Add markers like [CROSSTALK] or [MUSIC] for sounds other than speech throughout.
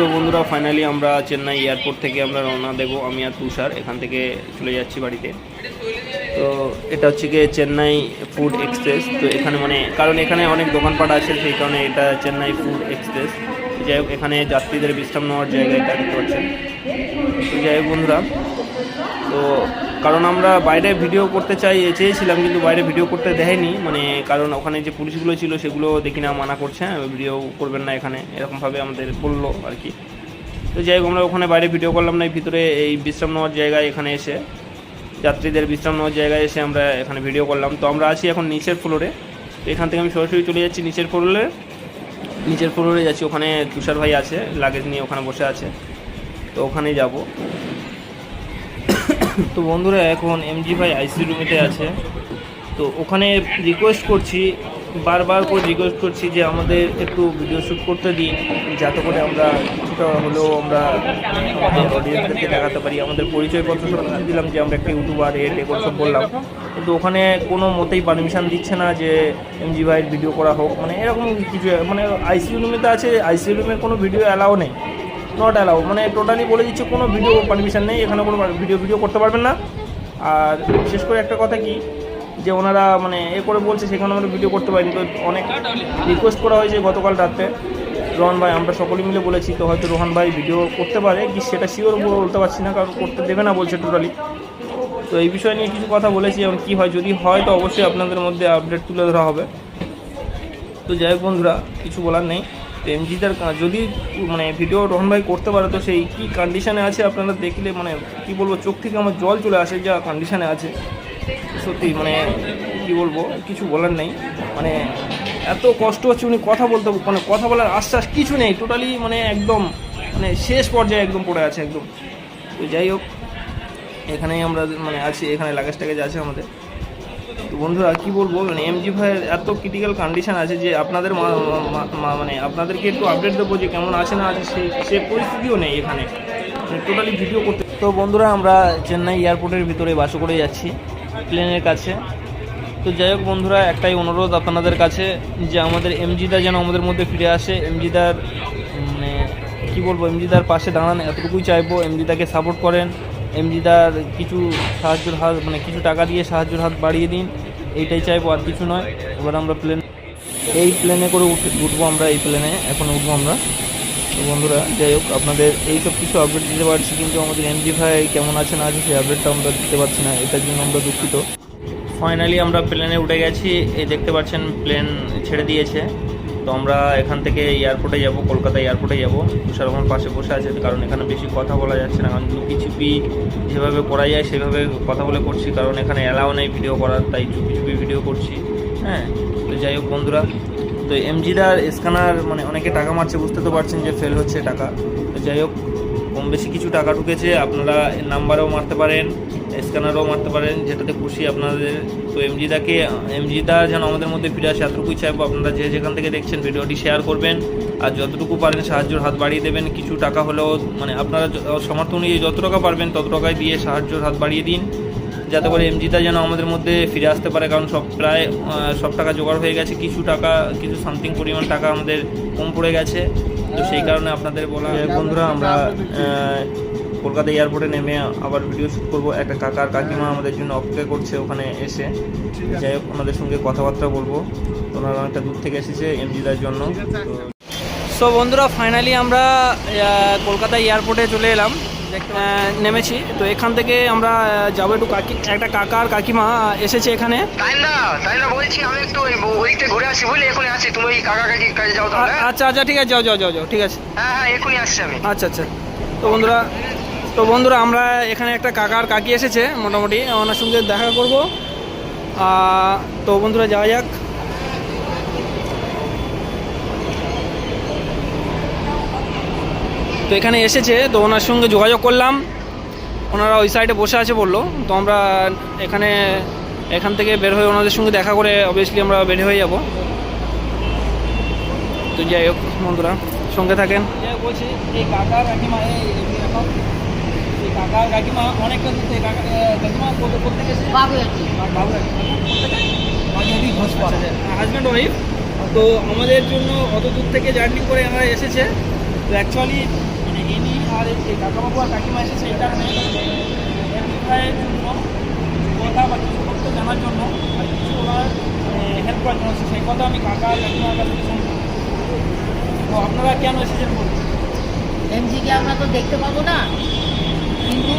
So বন্ধুরা finally আমরা Chennai airport থেকে আমরা রওনা দেবো আমি আর তুষার। এখান থেকে চলে যাচ্ছি বাড়িতে। তো এটা হচ্ছে গিয়ে চেন্নাই ফুড এক্সপ্রেস তো এখানে মানে কারণ এখানে অনেক দোকানপাট আছে, সেই কারণে এটা চেন্নাই ফুড এক্সপ্রেস যাই হোক, এখানে যাত্রীদের বিশ্রাম নেওয়ার জায়গা এটা দেখতে পাচ্ছেন। তো যাই হোক বন্ধুরা, তো কারণ আমরা বাইরে ভিডিও করতে চাই, চেয়েছিলাম কিন্তু বাইরে ভিডিও করতে দেয়নি। মানে কারণ ওখানে যে পুলিশগুলো ছিল সেগুলো দেখি না, মানা করছে ভিডিও করবেন না এখানে, এরকমভাবে আমাদের বলল আর কি। তো যাই হোক, আমরা ওখানে বাইরে ভিডিও করলাম না ভিতরে এই বিশ্রাম নেওয়ার জায়গায় এখানে এসে, যাত্রীদের বিশ্রাম নেওয়ার জায়গায় এসে আমরা এখানে ভিডিও করলাম। তো আমরা আছি এখন নিচের ফ্লোরে। তো এখান থেকে আমি সরাসরি চলে যাচ্ছি নিচের ফ্লোরে। নিচের ফ্লোরে যাচ্ছি, ওখানে তুষার ভাই আছে, লাগেজ নিয়ে ওখানে বসে আছে। তো ওখানেই যাব। তো বন্ধুরা, এখন এমজি ভাই আইসি রুমেতে আছে। তো ওখানে রিকোয়েস্ট করছি, বারবার করে রিকোয়েস্ট করছি যে আমাদের একটু ভিডিও শ্যুট করতে দিন, যাতে করে আমরা কিছুটা হলেও আমরা আমাদের অডিয়েন্সদেরকে দেখাতে পারি, আমাদের পরিচয়পত্র সব দিলাম যে আমরা একটা ইউটিউবার এ টে করে সব বললাম। কিন্তু ওখানে কোনো মতেই পারমিশন দিচ্ছে না যে এমজি ভাইয়ের ভিডিও করা হোক। মানে এরকম কিছু মানে আইসিইউ রুমেতে আছে আইসিইউ রুমের কোনো ভিডিও অ্যালাও নেই। নট অ্যালাউ মানে টোটালি বলে দিচ্ছে, কোনো ভিডিও পারমিশন নেই, এখানে কোনো ভিডিও ভিডিও করতে পারবেন না। আর বিশেষ করে একটা কথা কি, যে ওনারা মানে এ করে বলছে, সেখানে আমরা ভিডিও করতে পারিনি। তো অনেক রিকোয়েস্ট করা হয়েছে গতকাল রাতে। রোহন ভাই, আমরা সকলে মিলে বলেছি, তো হয়তো রোহন ভাই ভিডিও করতে পারে, কি সেটা শিওর বলতে পারছি না, কারণ করতে দেবে না বলছে টোটালি তো এই বিষয় নিয়ে কিছু কথা বলেছি এবং কী হয়, যদি হয়, তো অবশ্যই আপনাদের মধ্যে আপডেট তুলে ধরা হবে। তো যাই হোক বন্ধুরা, কিছু বলার নেই। তো এমজিদার যদি মানে ভিডিও রোহন ভাই করতে পারে, তো সেই কী কন্ডিশানে আছে আপনারা দেখলে মানে কি বলব, চোখ থেকে আমার জল চলে আসে যা কন্ডিশানে আছে। সত্যি মানে কি বলব, কিছু বলার নেই। মানে এত কষ্ট হচ্ছে উনি কথা বলতে মানে কথা বলার আশ্বাস কিছু নেই টোটালি মানে একদম মানে শেষ পর্যায়ে একদম পড়ে আছে একদম। তো যাই হোক, এখানেই আমরা মানে আছি, এখানে লাগেজ টাগেজ আছে আমাদের। তো বন্ধুরা কি বলব? মানে এমজি ভাইয়ের এত ক্রিটিক্যাল কন্ডিশন আছে যে আপনাদের মানে আপনাদেরকে একটু আপডেট দেবো যে কেমন আছে না আছে, সেই, সে পরিস্থিতিও নেই এখানে। টোটালি ভিডিও করতে তো বন্ধুরা, আমরা চেন্নাই এয়ারপোর্টের ভিতরে বাসে করে যাচ্ছি, প্লেনের কাছে। তো যাই হোক বন্ধুরা, একটাই অনুরোধ আপনাদের কাছে যে আমাদের এমজিদা যেন আমাদের মধ্যে ফিরে আসে। এমজিদার মানে কী বলব এমজিদার পাশে দাঁড়ান, এতটুকুই চাইব। এমজিদাকে সাপোর্ট করেন। এমজিদার কিছু সাহায্যের হাত মানে কিছু টাকা দিয়ে সাহায্যের হাত বাড়িয়ে দিন। এইটাই চাইব, আর কিছু নয়। এবার আমরা প্লেন এই প্লেনে করে উঠে উঠবো আমরা, এই প্লেনে এখন উঠবো আমরা। তো বন্ধুরা, যাই হোক, আপনাদের এই সব কিছু আপডেট দিতে পারছি, কিন্তু আমাদের এমজি ভাই কেমন আছে না আছে সেই আপডেটটা আমরা দিতে পারছি না। এটার জন্য আমরা দুঃখিত। ফাইনালি আমরা প্লেনে উঠে গেছি। এই দেখতে পাচ্ছেন প্লেন ছেড়ে দিয়েছে। তো আমরা এখান থেকে এয়ারপোর্টে যাব কলকাতা এয়ারপোর্টে যাব। তুষার আমার পাশে বসে আছে, কারণ এখানে বেশি কথা বলা যাচ্ছে না, কারণ লুকি চুপি যেভাবে করা যায়, সেভাবে কথা বলে করছি, কারণ এখানে অ্যালাও নেই ভিডিও করার, তাই চুপি চুপি ভিডিও করছি। হ্যাঁ তো যাই হোক বন্ধুরা, তো এমজিদার স্ক্যানার মানে অনেকে টাকা মারছে, বুঝতে তো পারছেন যে ফেল হচ্ছে টাকা। তো যাই হোক, কম বেশি কিছু টাকা ঢুকেছে, আপনারা নাম্বারও মারতে পারেন। স্ক্যানারও মারতে পারেন, যেটাতে খুশি আপনাদের। তো এমজিদাকে, এমজিদা যেন আমাদের মধ্যে ফিরে আসে, এতটুকুই চাইব আপনারা যে যেখান থেকে দেখছেন ভিডিওটি শেয়ার করবেন। আর যতটুকু পারেন সাহায্যের হাত বাড়িয়ে দেবেন, কিছু টাকা হলেও মানে আপনারা য- সমর্থ অনুযায়ী যত টাকা পারবেন তত টাকায় দিয়ে সাহায্যের হাত বাড়িয়ে দিন। যাতে করে এমজিদা যেন আমাদের মধ্যে ফিরে আসতে পারে, কারণ সব প্রায় সব টাকা জোগাড় হয়ে গেছে। কিছু টাকা, কিছু সামথিং পরিমাণ টাকা আমাদের কম পড়ে গেছে। তো সেই কারণে আপনাদের বলা বন্ধুরা, আমরা কলকাতা এয়ারপোর্টে নেমে আবার ভিডিও শ্যুট করব। একটা কাকার কাকিমা আমাদের জন্য অপেক্ষা করছে ওখানে এসে। যাই হোক ওনাদের সঙ্গে কথাবার্তা বলব। ওনারা অনেকটা দূর থেকে এসেছে এমজিদার জন্য। সো বন্ধুরা ফাইনালি আমরা কলকাতা এয়ারপোর্টে চলে এলাম। নেমেছি। তো এখান থেকে আমরা যাব একটু কাকি একটা কাকা আর কাকিমা এসেছে এখানে। না তাই না বলছি আমি একটু ওই ঘুরে আসি বুঝলি? এখনই আসি। তুমি কাকা কাকি কাজে যাও আচ্ছা আচ্ছা ঠিক আছে যাও যাও যাও যাও ঠিক আছে। হ্যাঁ হ্যাঁ এখনই আসছি আমি। আচ্ছা আচ্ছা। তো বন্ধুরা তো বন্ধুরা, আমরা এখানে একটা কাকার কাকি এসেছে, মোটামুটি ওনার সঙ্গে দেখা করব। তো বন্ধুরা, যাওয়া যাক। তো এখানে এসেছে, তো ওনার সঙ্গে যোগাযোগ করলাম। ওনারা ওই সাইডে বসে আছে বলল। তো আমরা এখানে, এখান থেকে বের হয়ে ওনাদের সঙ্গে দেখা করে অবভিয়াসলি আমরা বের হয়ে যাব। তো যাই হোক, বন্ধুরা, সঙ্গে থাকেন। বলছি, এই কাকা কাকিমা কাকা কাকিমা অনেকটা দূর থেকে কাকা কাকিমা করতে গেছে বাবু আছে বাবু হাজব্যান্ড ওয়াইফ। তো আমাদের জন্য অত দূর থেকে জার্নি করে আমরা এসেছে। তো অ্যাকচুয়ালি মানে ইনি আর কাকাবাবু আর কাকিমা এসেছে এই কারণে জন্য কথা বা কিছু তথ্য জানার জন্য আর কিছু ওনার হেল্প করার জন্য সেই কথা আমি কাকা আর কাকিমার কাছ থেকে শুনব তো আপনারা কেন এসেছেন বলুন? এমজিকে আমরা তো দেখতে পাবো না। কিন্তু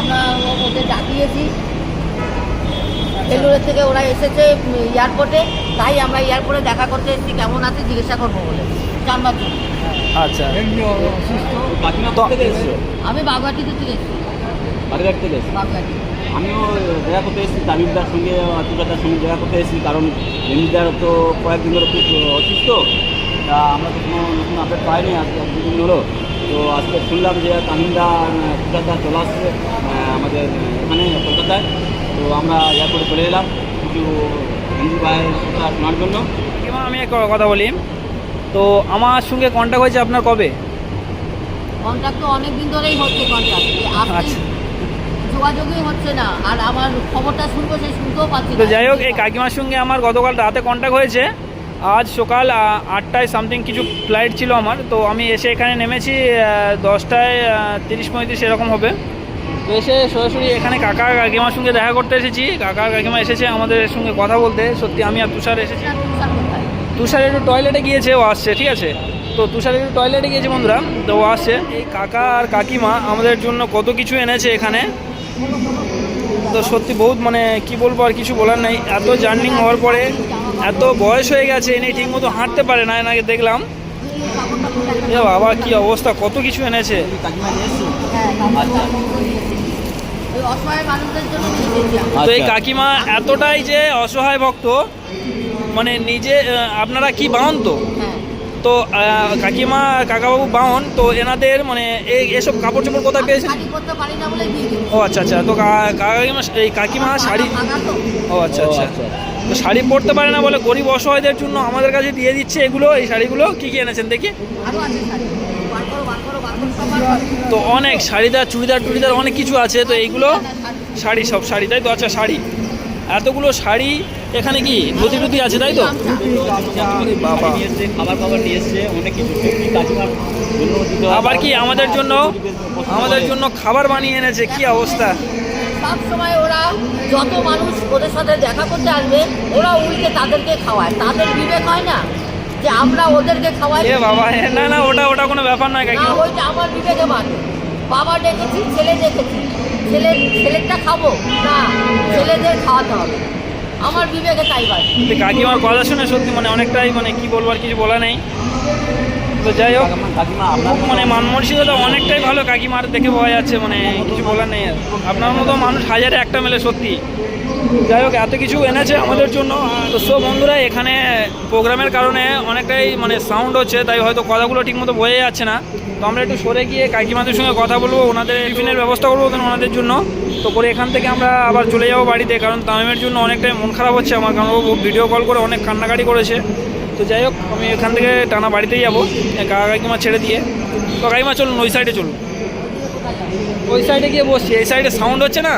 আমরা ওদের ডাকিয়েছি। বেলুড়ের থেকে ওরা এসেছে এয়ারপোর্টে তাই আমরা এয়ারপোর্টে দেখা করতে এসেছি কেমন আছে জিজ্ঞাসা করব বলে। জানবার জন্য। আচ্ছা। কাকিমা থেকে এসছো আমি বাগুয়াটিতে থেকে এসেছি। বাগেরহাট থেকে এসছো বাগুয়াটি। আমিও দেখা করতে এসেছি তামিমদার সঙ্গে তুষারদার সঙ্গে দেখা করতে এসেছি কারণ এমনিদার তো কয়েকদিন ধরে খুব অসুস্থ। তা আমরা তো কোনো নতুন আপডেট পাইনি আজকে দুদিন হলো। তো আজকে শুনলাম যে তামিমদা কলকাতা চলে আসছে আমাদের এখানে কলকাতায়। তো আমরা এয়ারপোর্টে চলে এলাম কিছু হিন্দু ভাইয়ের কথা শোনার জন্য। আমি এক কথা বলি। তো আমার সঙ্গে কন্ট্যাক্ট হয়েছে আপনার কবে? কন্ট্যাক্ট তো অনেক দিন ধরেই হচ্ছে কন্ট্যাক্ট আচ্ছা। যোগাযোগই হচ্ছে না। আর আমার খবরটা শুনব সেই শুনতেও পাচ্ছি তো যাই হোক এই কাকিমার সঙ্গে আমার গতকাল রাতে কন্ট্যাক্ট হয়েছে। আজ সকাল আটটায় সামথিং কিছু ফ্লাইট ছিল আমার, তো আমি এসে এখানে নেমেছি দশটায় তিরিশ পঁয়ত্রিশ এরকম হবে। তো এসে সরাসরি এখানে কাকা কাকিমার সঙ্গে দেখা করতে এসেছি। কাকা কাকিমা এসেছে আমাদের সঙ্গে কথা বলতে। সত্যি আমি আর তুষার এসেছি। তুষার? একটু টয়লেটে গিয়েছে, ও আসছে, ঠিক আছে? তো তুষার একটু টয়লেটে গিয়েছে বন্ধুরা, তো ও আসছে। এই কাকা আর কাকিমা আমাদের জন্য কত কিছু এনেছে এখানে। তো সত্যি বহুত মানে কি বলব আর কিছু বলার নেই। এত জার্নিং হওয়ার পরে এত বয়স হয়ে গেছে এনে ঠিক মতো হাঁটতে পারে না এনাকে দেখলাম? এ বাবা কি অবস্থা কত কিছু এনেছে। তো এই আচ্ছা। কাকিমা এতটাই যে অসহায় ভক্ত মানে নিজে আপনারা কি বাহন তো হ্যাঁ তো কাকিমা কাকাবাবু বাহন তো এনাদের মানে এই এসব কাপড় চোপড় কোথায় পেয়েছেন শাড়ি করতে পারি না বলে দিয়ে দিই ও আচ্ছা আচ্ছা তো কা- কাকিমা এই কাকিমা শাড়ি ও আচ্ছা ও, আচ্ছা আচ্ছা। তো শাড়ি পরতে পারে না বলে গরিব অসহায়দের জন্য আমাদের কাছে দিয়ে দিচ্ছে এগুলো এই শাড়িগুলো। কি কি এনেছেন দেখি। তো অনেক শাড়িদার চুড়িদার টুড়িদার অনেক কিছু আছে তো এইগুলো শাড়ি সব শাড়ি তাই তো? আচ্ছা শাড়ি। এতগুলো শাড়ি এখানে কি ধুতি টুতি আছে তাই তো? বাবা। আবার কি আমাদের জন্য আমাদের জন্য খাবার বানিয়ে এনেছে? কি অবস্থা? সব সময় ওরা যত মানুষ ওদের সাথে দেখা করতে আসবে ওরা উল্টে তাদেরকে খাওয়ায়। তাদের বিবেক হয় না যে আমরা ওদেরকে খাওয়াই। বাবা না না ওটা ওটা কোনো ব্যাপার নয় না ওইটা আমার বিবেকে মানে বাবা ডেকেছি ছেলে ডেকেছি। ছেলে ছেলেরটা খাব? না ছেলেদের খাওয়াতে হবে। আমার বিবেকে তাই বাড়ে কাকিমার কথা শুনে সত্যি মানে অনেকটাই মানে কি বলব আর কিছু বলা নেই। তো যাই হোক মানে মান মানসিকতা অনেকটাই ভালো কাকিমার দেখে পাওয়া যাচ্ছে মানে কিছু বলার নেই আপনার মতো মানুষ হাজারে একটা মেলে সত্যি। যাই হোক, এত কিছু এনেছে আমাদের জন্য। তো সব বন্ধুরা, এখানে প্রোগ্রামের কারণে অনেকটাই মানে সাউন্ড হচ্ছে, তাই হয়তো কথাগুলো ঠিকমতো বোঝা যাচ্ছে না। তো আমরা একটু সরে গিয়ে কাকিমাদের সঙ্গে কথা বলব, ওনাদের টিফিনের ব্যবস্থা করব ওনাদের জন্য। তো করে এখান থেকে আমরা আবার চলে যাব বাড়িতে, কারণ তামিমের জন্য অনেকটাই মন খারাপ হচ্ছে আমার। কারণ ভিডিও কল করে অনেক কান্নাকাটি করেছে। তো যাই হোক, আমি এখান থেকে টানা বাড়িতেই যাব। কাকা কাকিমা ছেড়ে দিয়ে। তো কাকিমা চলুন, ওই সাইডে চলুন। ওই সাইডে গিয়ে বসছি, এই সাইডে সাউন্ড হচ্ছে না?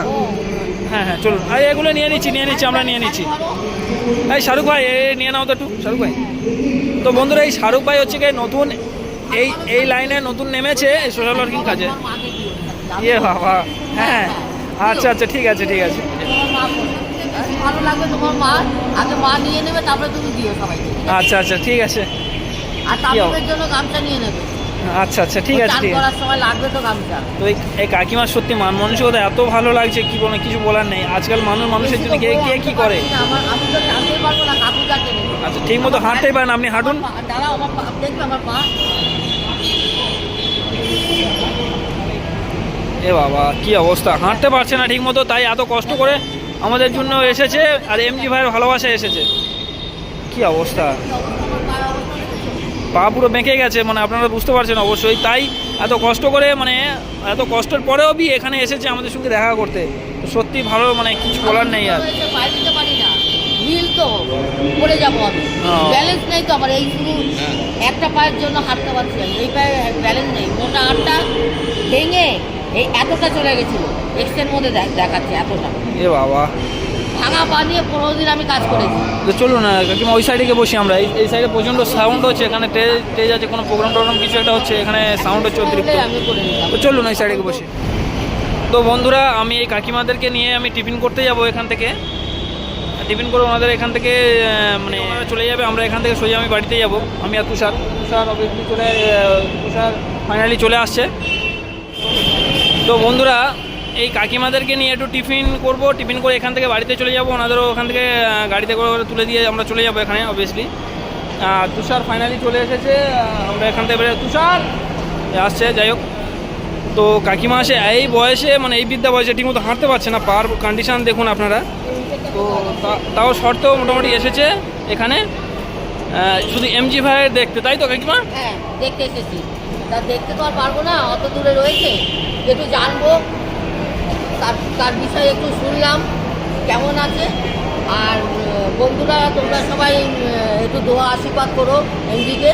হ্যাঁ হ্যাঁ চলুন। আরে, এগুলো নিয়ে নিচ্ছি নিয়ে নিচ্ছি, আমরা নিয়ে নিচ্ছি। এই শাহরুখ ভাই এ নিয়ে নাও তো একটু, শাহরুখ ভাই। তো বন্ধুরা, এই শাহরুখ ভাই হচ্ছে গিয়ে নতুন, এই এই লাইনে নতুন নেমেছে সোশ্যাল ওয়ার্কিং কাজে। ইয়ে বাবা হ্যাঁ। আচ্ছা আচ্ছা ঠিক আছে ঠিক আছে। ভালো লাগবে তোমার মা আগে মা নিয়ে নেবে তারপরে তুমি দিও সবাইকে। আচ্ছা আচ্ছা ঠিক আছে। আর জন্য গামছা নিয়ে নেবে। আচ্ছা আচ্ছা ঠিক আছে ঠিক আছে। করার সময় লাগবে তো গামছা। তো এই কাকিমার সত্যি মান মানসিকতা এত ভালো লাগছে কি বলে কিছু বলার নেই। আজকাল মানুষ মানুষের জন্য কে কে কি করে? আমার আমি তো জানতেই পারব না কাকু যাকে আচ্ছা ঠিক মতো হাঁটতেই পারেন আপনি হাঁটুন। দাঁড়াও আমার দেখবে আমার পা এ বাবা কি অবস্থা? হাঁটতে পারছে না ঠিক মতো তাই এত কষ্ট করে আমাদের জন্য এসেছে আর এমজি ভাইয়ের ভালোবাসা এসেছে। কি অবস্থা? পা পুরো বেঁকে গেছে মানে আপনারা বুঝতে পারছেন অবশ্যই। তাই এত কষ্ট করে মানে এত কষ্টের পরেও বি এখানে এসেছে আমাদের সঙ্গে দেখা করতে। সত্যি ভালো মানে কিছু বলার নেই আর। তো পড়ে যাব আমি। ব্যালেন্স নেই তো আমার এই শুধু একটা পায়ের জন্য হাঁটতে পারছি আমি। এই পায়ে ব্যালেন্স নেই। মোটা আটটা ভেঙে এই এতটা চলে গেছিল। এক্সের মধ্যে দেখ- দেখাচ্ছে এতটা। এ বাবা। ভাঙা পা নিয়ে পনেরো দিন আমি কাজ করেছি। তো চলুন না কাকিমা ওই সাইডে গিয়ে বসি আমরা। এই সাইডে প্রচণ্ড সাউন্ড হচ্ছে এখানে স্টেজ আছে কোনো প্রোগ্রাম টোগ্রাম কিছু একটা হচ্ছে এখানে সাউন্ড হচ্ছে অতিরিক্ত। তো চলুন ওই সাইডে গিয়ে বসি। তো বন্ধুরা আমি এই কাকিমাদেরকে নিয়ে আমি টিফিন করতে যাব এখান থেকে। টিফিন করে ওনাদের এখান থেকে মানে চলে যাবে আমরা এখান থেকে সোজা আমি বাড়িতে যাব। আমি আর তুষার। তুষার অবভিয়াসলি চলে তুষার ফাইনালি চলে আসছে। তো বন্ধুরা, এই কাকিমাদেরকে নিয়ে একটু টিফিন করব। টিফিন করে এখান থেকে বাড়িতে চলে যাব। ওনাদেরও ওখান থেকে গাড়িতে করে তুলে দিয়ে আমরা চলে যাব এখানে অবভিয়াসলি তুষার ফাইনালি চলে এসেছে। আমরা এখান থেকে তুষার! আসছে, যাই হোক। তো কাকিমা আসে, এই বয়সে মানে এই বিদ্যা বয়সে ঠিকমতো হাঁটতে পারছে না, পার কন্ডিশান দেখুন আপনারা। তো তাও শর্তেও মোটামুটি এসেছে এখানে। শুধু এমজি ভাইয়ের দেখতে, তাই তো কাকিমা? হ্যাঁ দেখতে এসেছি। তা দেখতে তো আর পারব না, অত দূরে রয়েছে। একটু জানব, তার তার বিষয়ে একটু শুনলাম, কেমন আছে? আর বন্ধুরা, তোমরা সবাই একটু দোয়া আশীর্বাদ করো এমডিকে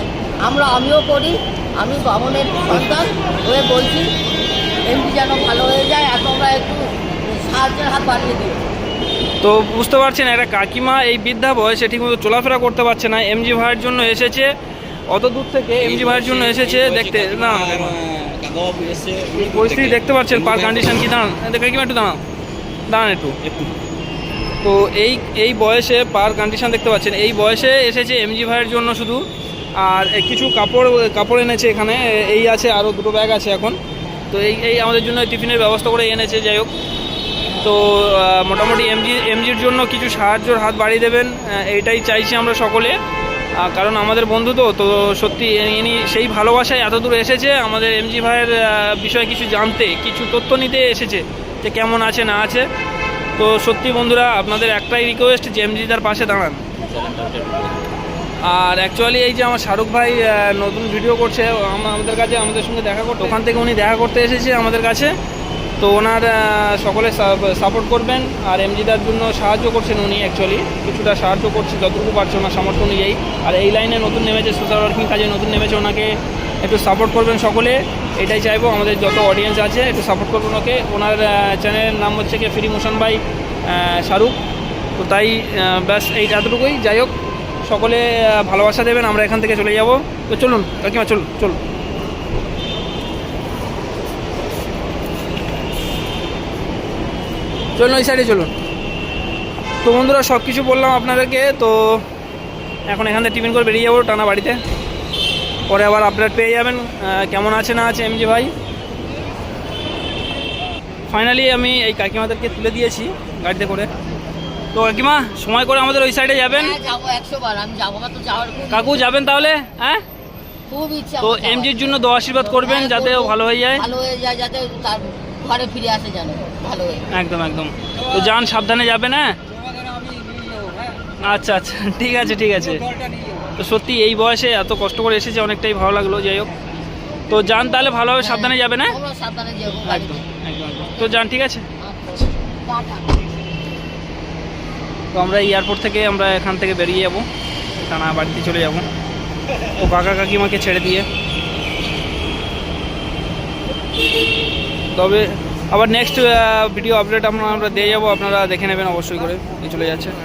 আমরা, আমিও করি, আমি বামনের সন্তান হয়ে বলছি এমডি যেন ভালো হয়ে যায়, আর তোমরা একটু সাহায্যের হাত বাড়িয়ে দিও। তো বুঝতে পারছেন একটা কাকিমা এই বৃদ্ধা বয়সে ঠিকমতো চলাফেরা করতে পারছে না, এমজি ভাইয়ের জন্য এসেছে। অত দূর থেকে এমজি ভাইয়ের জন্য এসেছে দেখতে। না পরিস্থিতি দেখতে পাচ্ছেন? পার কন্ডিশন কি? দাঁড়ান। কাকিমা একটু দাঁড়ান। দাঁড়ান একটু। একটু। তো এই এই বয়সে পার কন্ডিশন দেখতে পাচ্ছেন। এই বয়সে এসেছে এমজি ভাইয়ের জন্য শুধু। আর কিছু কাপড় কাপড় এনেছে এখানে। এই আছে আরও দুটো ব্যাগ আছে এখন। তো এই এই আমাদের জন্য টিফিনের ব্যবস্থা করে এনেছে যাই হোক। তো মোটামুটি এমজি এমজির জন্য কিছু সাহায্যর হাত বাড়িয়ে দেবেন। এইটাই চাইছি আমরা সকলে। কারণ আমাদের বন্ধু তো তো সত্যি ইনি সেই ভালোবাসায় এত দূর এসেছে, আমাদের এমজি ভাইয়ের বিষয়ে কিছু জানতে, কিছু তথ্য নিতে এসেছে যে কেমন আছে, না আছে। তো সত্যি বন্ধুরা, আপনাদের একটাই রিকোয়েস্ট যে এমজি তার পাশে দাঁড়ান। আর অ্যাকচুয়ালি এই যে আমার শাহরুখ ভাই নতুন ভিডিও করছে, আম- আমাদের কাছে, আমাদের সঙ্গে দেখা করতে ওখান থেকে উনি দেখা করতে এসেছে আমাদের কাছে। তো ওনার সকলে সাপোর্ট করবেন আর এমজিদার জন্য সাহায্য করছেন উনি অ্যাকচুয়ালি কিছুটা সাহায্য করছে, যতটুকু পারছে ওনার সামর্থ্য অনুযায়ী। আর এই লাইনে নতুন নেমেছে সোশ্যাল ওয়ার্কিং কাজে, নতুন নেমেছে ওনাকে। একটু সাপোর্ট করবেন সকলে, এটাই চাইব। আমাদের যত অডিয়েন্স আছে, একটু সাপোর্ট করবেন ওকে। ওনার চ্যানেলের নাম হচ্ছে কি ফ্রি মোশন বাই শাহরুখ তো তাই ব্যাস এই এতটুকুই। যাই হোক, সকলে ভালোবাসা দেবেন, আমরা এখান থেকে চলে যাব। তো চলুন, কাকিমা, চলুন চলুন। চলুন ওই সাইডে চলুন। তো বন্ধুরা সব কিছু বললাম আপনাদেরকে তো এখন এখান থেকে টিফিন করে বেরিয়ে যাব টানা বাড়িতে। পরে আবার আপডেট পেয়ে যাবেন কেমন আছে না আছে এমজি ভাই। ফাইনালি আমি এই কাকিমাদেরকে তুলে দিয়েছি গাড়িতে করে। তো কাকিমা সময় করে আমাদের ওই সাইডে যাবেন। হ্যাঁ কাকু যাবেন তাহলে? হ্যাঁ? তো। এমজির জন্য দোয়া আশীর্বাদ করবেন হ্যাঁ, যাতে ভালো হয়ে যায়। ভালো হয়ে যায় যাতে তার ঘরে ফিরে আসে যেন। ভালো। একদম একদম। তো যান সাবধানে যাবেন হ্যাঁ? আচ্ছা আচ্ছা [LAUGHS] ঠিক আছে ঠিক আছে। তো সত্যি এই বয়সে এত কষ্ট করে এসেছে অনেকটাই ভালো লাগল যাই হোক। তো যান তাহলে ভালোভাবে সাবধানে যাবেন হ্যাঁ? একদম একদম। তো যান ঠিক আছে? তো আমরা এয়ারপোর্ট থেকে আমরা এখান থেকে বেরিয়ে যাব টানা বাড়িতে চলে যাব। ও কাকা কাকিমাকে ছেড়ে দিয়ে। তবে আবার নেক্সট ভিডিও আপডেট আমরা দিয়ে যাব। আপনারা দেখে নেবেন অবশ্যই করে। চলে যাচ্ছে।